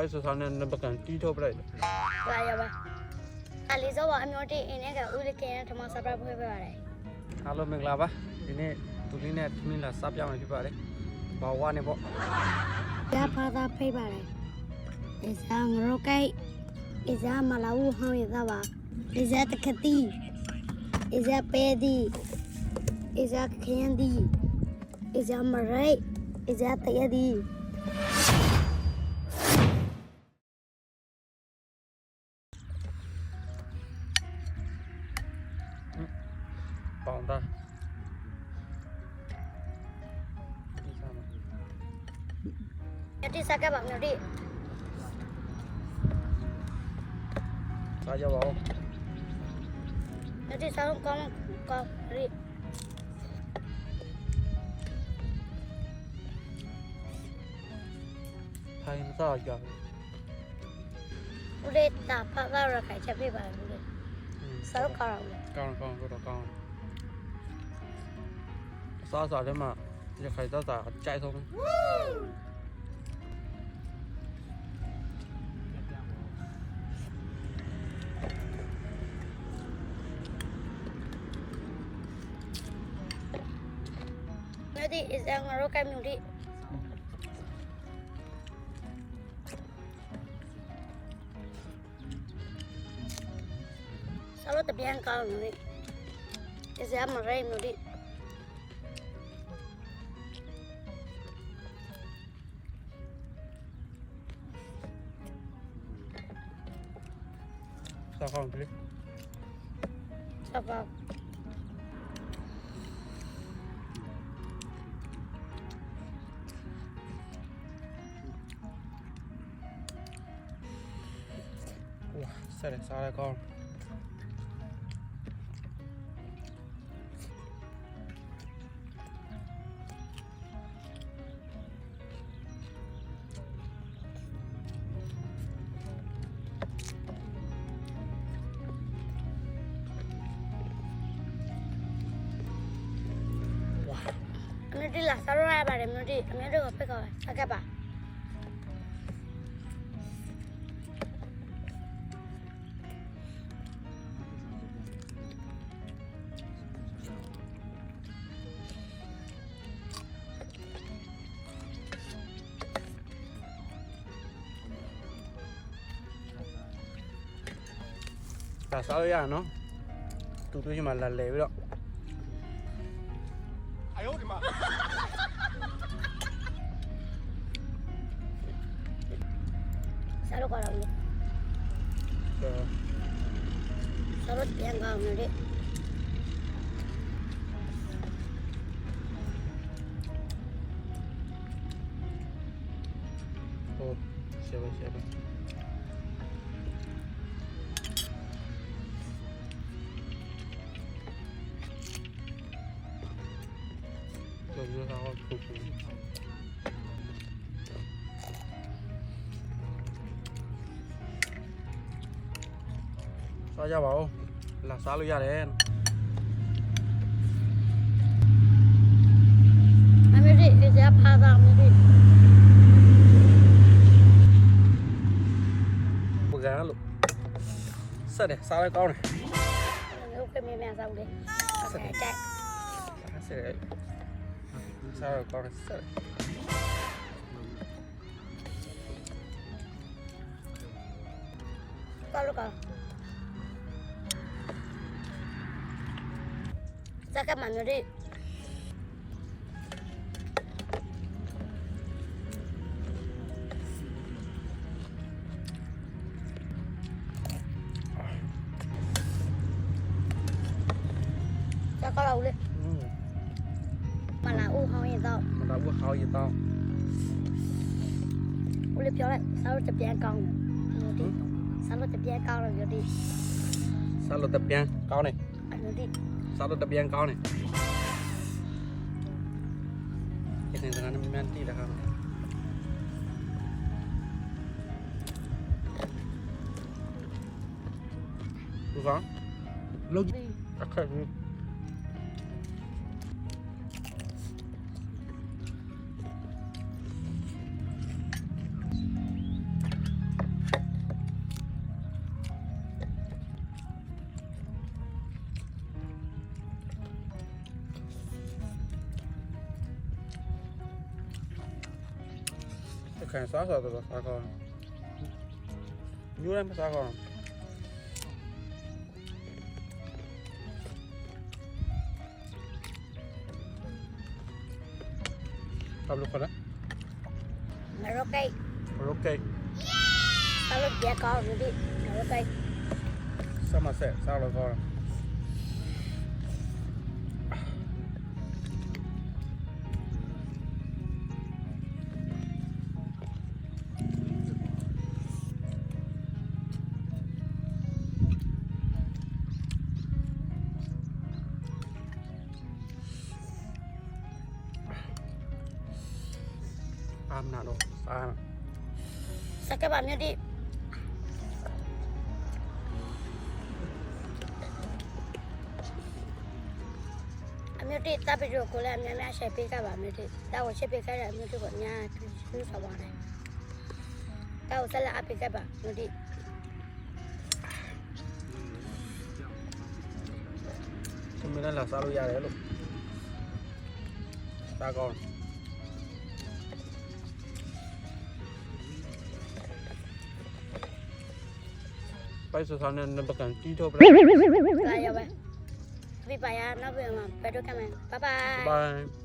ပိုက်ဆဆာနဲ့နဘကန်တီးထုတ်ပလိုက်တယ်ပါရပါအလေးစောပါအမျိုးတိအင်းနဲ့ကဦးလေးကင်းထမဆပ်ပဖွဲ့ပေးပါတယ်အားလုံးမင်္ဂလာပါဒီနေ့သူလေးနဲ့သမီးလာစပြောင်းနေဖြစ်ပါတယ်ဘာဝနဲ့ပေါ့ရဖာသာဖိပါတယ်အစံရောကိုက်အစမလာဦးဟောင်းရသပါအစတခတိအစပဲဒီအစခင်းဒီအစမရိုက်အစတရဒီ không ta. Đi xa các bạn nào đi. Sao cho bố nó đi sao con con đi. Thay nó sao giờ Udah tak apa lah orang kaya cepi baru. Selalu kau. con con con kau xa xa đấy mà. Giờ phải ra giả chạy thôi. Nói thì ra ngoài kem nhiều đi. Sao nó tập đi ăn con rồi đi. Cái giá mà rem rồi đi. da komple. Tamam. Wow, oh, sarı sarı kom. မြတိဆောက်တပြန်ကောင်းဦးလေးအစံမရိုက်မြတိစားကောင်းပြီဆောက်ကောင်းဝါဆက်တယ်စားရကောင်းအမြတိလာဆောက်ရပါတယ်မြတိအမြတို့ကပြကောစကပါဒါစားရရနော်တူတူချင်းမှလာလဲပြီးတော့ Sarok orang ni. Yeah. Sarot yang kau nuri. Oh, siapa siapa. Jom jom kau kuku. စားကြပါဦးလာစားလို့ရတယ်အမြတိအစဖာသာမြတိပကံလို့ဆက်တယ်စားရကောင်းတယ်ဟုတ်ကဲ့မြင်ဆောက်လေးဆက်ကြိုက်ဆက်တယ်စားရကောင်းတယ်ဆက်တယ်ဆောက်ကောင်းစကမ các cho có đầu lên. Ừ. mà là u hao gì tao mà là u hao gì tao u liếp cho đấy sao nó tập gian ừ. ừ. con? Rồi đi sao nó tập gian con rồi đi. Sao nó tập gian con này. Rồi đi. စားလို့တပြန်ကောင်းတယ်ဒီနေ့စကားနဲ့မြန်တီးတာဟာဘူးကောင်းလောက်ကအခက်ကြီး 그냥 싸서 싸서 유람에 싸서 sao ka na? Narokay. Narokay. Salud, dia kau, sao Narokay. Sama sao salah kau. မနာတော့စားစကပါမြတ်ဒီအမြတ်ဒီတပ်ပြီးတော့ကိုလည်းအများများရှယ်ပေးကြပါမြတ်ဒီတောက်ရှယ်ပေးကြတဲ့အမြတ်ဒီကအများသူ့ဆောပါတယ်တောက်ဆက်လက်အပေးကြပါမြတ်ဒီသမီးလည်းလာစားလို့ရတယ်လို့စားကောင်း ไปสุถานนับประกันที่ทั่ไปไปะเทศไปเอาไปพี่ไปอะนับเวไปไปด้วยกันไหมบ๊ายบาย บาย